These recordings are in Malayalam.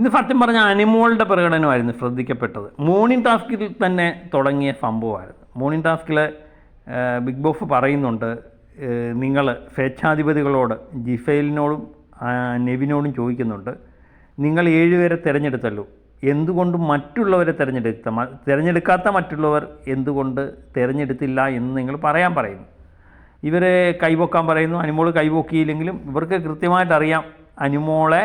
ഇന്ന് സത്യം പറഞ്ഞ അനിമോളുടെ പ്രകടനമായിരുന്നു ശ്രദ്ധിക്കപ്പെട്ടത്. മോർണിംഗ് ടാസ്കിൽ തന്നെ തുടങ്ങിയ സംഭവമായിരുന്നു. മോർണിംഗ് ടാസ്കിൽ ബിഗ് ബോസ് പറയുന്നുണ്ട് നിങ്ങൾ സ്വേച്ഛാധിപതികളോട് ജിഫൈലിനോടും നെവിനോടും ചോദിക്കുന്നുണ്ട് നിങ്ങൾ ഏഴുപേരെ തിരഞ്ഞെടുത്തല്ലോ. എന്തുകൊണ്ട് മറ്റുള്ളവരെ തിരഞ്ഞെടുത്ത തിരഞ്ഞെടുക്കാത്ത മറ്റുള്ളവർ എന്തുകൊണ്ട് തിരഞ്ഞെടുത്തില്ല എന്ന് നിങ്ങൾ പറയാൻ പറയുന്നു. ഇവരെ കൈപൊക്കാൻ പറയുന്നു അനിമോൾ കൈപൊക്കിയില്ലെങ്കിലും ഇവർക്ക് കൃത്യമായിട്ട് അറിയാം അനിമോളെ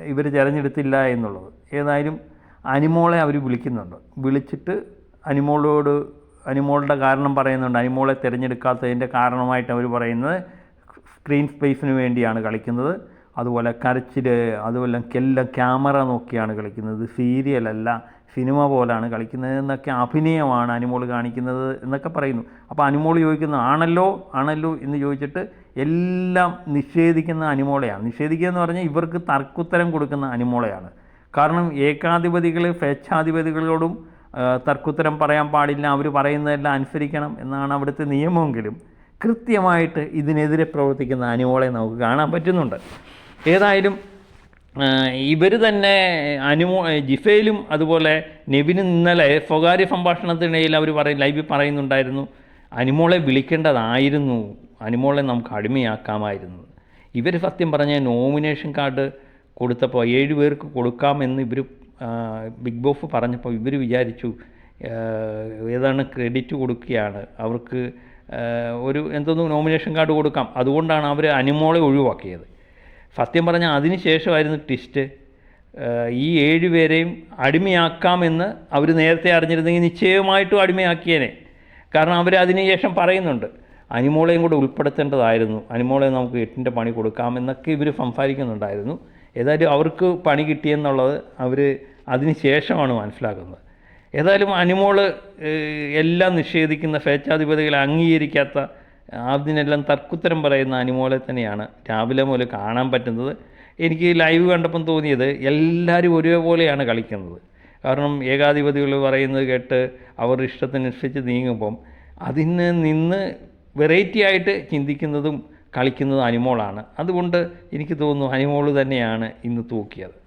ഇവർ തിരഞ്ഞെടുത്തില്ല എന്നുള്ളത്. ഏതായാലും അനിമോളെ അവർ വിളിക്കുന്നുണ്ട്. വിളിച്ചിട്ട് അനിമോളോട് അനിമോളുടെ കാരണം പറയുന്നുണ്ട്. അനിമോളെ തിരഞ്ഞെടുക്കാത്തതിന്റെ കാരണമായിട്ട് അവർ പറയുന്നത് സ്ക്രീൻ സ്പേസിന് വേണ്ടിയാണ് കളിക്കുന്നത്. അതുപോലെ കരച്ചിൽ അതുപോലെ എല്ലാം ക്യാമറ നോക്കിയാണ് കളിക്കുന്നത്. സീരിയലല്ല സിനിമ പോലാണ് കളിക്കുന്നത്. എന്നൊക്കെ അഭിനയമാണ് അനിമോൾ കാണിക്കുന്നത് എന്നൊക്കെ പറയുന്നു. അപ്പോൾ അനിമോൾ ചോദിക്കുന്നത് ആണല്ലോ ആണല്ലോ? എന്ന് ചോദിച്ചിട്ട് എല്ലാം നിഷേധിക്കുന്ന അനിമോളയാണ്. നിഷേധിക്കുക എന്ന് പറഞ്ഞാൽ ഇവർക്ക് തർക്കുത്തരം കൊടുക്കുന്ന അനിമോളയാണ്. കാരണം ഏകാധിപതികൾ സ്വേച്ഛാധിപതികളോടും തർക്കുത്തരം പറയാൻ പാടില്ല. അവർ പറയുന്നതെല്ലാം അനുസരിക്കണം എന്നാണ് അവിടുത്തെ നിയമമെങ്കിലും കൃത്യമായിട്ട് ഇതിനെതിരെ പ്രവർത്തിക്കുന്ന അനിമോളെ നമുക്ക് കാണാൻ പറ്റുന്നുണ്ട്. ഏതായാലും ഇവർ തന്നെ അനുമോ ജിഫയിലും അതുപോലെ നെബിനും ഇന്നലെ സ്വകാര്യ സംഭാഷണത്തിനിടയിൽ അവർ പറയും ലൈവിൽ പറയുന്നുണ്ടായിരുന്നു അനിമോളെ വിളിക്കേണ്ടതായിരുന്നു. അനിമോളെ നമുക്ക് അടിമയാക്കാമായിരുന്നു. ഇവർ സത്യം പറഞ്ഞ നോമിനേഷൻ കാർഡ് കൊടുത്തപ്പോൾ ഏഴ് പേർക്ക് കൊടുക്കാമെന്ന് ഇവർ ബിഗ് ബോസ് പറഞ്ഞപ്പോൾ ഇവർ വിചാരിച്ചു ഏതാണ് ക്രെഡിറ്റ് കൊടുക്കുകയാണ്. അവർക്ക് ഒരു എന്തോന്ന് നോമിനേഷൻ കാർഡ് കൊടുക്കാം. അതുകൊണ്ടാണ് അവർ അനുമോളെ ഒഴിവാക്കിയത്. സത്യം പറഞ്ഞാൽ അതിന് ശേഷമായിരുന്നു ട്വിസ്റ്റ് ഈ ഏഴുപേരെയും അടിമയാക്കാമെന്ന് അവർ നേരത്തെ അറിഞ്ഞിരുന്നെങ്കിൽ നിശ്ചയമായിട്ടും അടിമയാക്കിയേനെ. കാരണം അവർ അതിനുശേഷം പറയുന്നുണ്ട്. അനിമോളെയും കൂടെ ഉൾപ്പെടുത്തേണ്ടതായിരുന്നു. അനിമോളെ നമുക്ക് എട്ടിന്റെ പണി കൊടുക്കാമെന്നൊക്കെ ഇവർ സംസാരിക്കുന്നുണ്ടായിരുന്നു. ഏതായാലും അവർക്ക് പണി കിട്ടിയെന്നുള്ളത് അവർ അതിന് ശേഷമാണ് മനസ്സിലാക്കുന്നത്. ഏതായാലും അനിമോൾ എല്ലാം നിഷേധിക്കുന്ന സ്വേച്ഛാധിപതികളെ അംഗീകരിക്കാത്ത അതിനെല്ലാം തർക്കുത്തരം പറയുന്ന അനിമോളെ തന്നെയാണ് രാവിലെ മുതൽ കാണാൻ പറ്റുന്നത്. എനിക്ക് ലൈവ് കണ്ടപ്പം തോന്നിയത് എല്ലാവരും ഒരേപോലെയാണ് കളിക്കുന്നത്. കാരണം ഏകാധിപതികൾ പറയുന്നത് കേട്ട് അവർ ഇഷ്ടത്തിനനുസരിച്ച് നീങ്ങുമ്പം അതിന് നിന്ന് വെറൈറ്റി ആയിട്ട് ചിന്തിക്കുന്നതും കളിക്കുന്നതും അനിമോളാണ്. അതുകൊണ്ട് എനിക്ക് തോന്നുന്നു അനിമോൾ തന്നെയാണ് ഇന്ന് തൂക്കിയത്.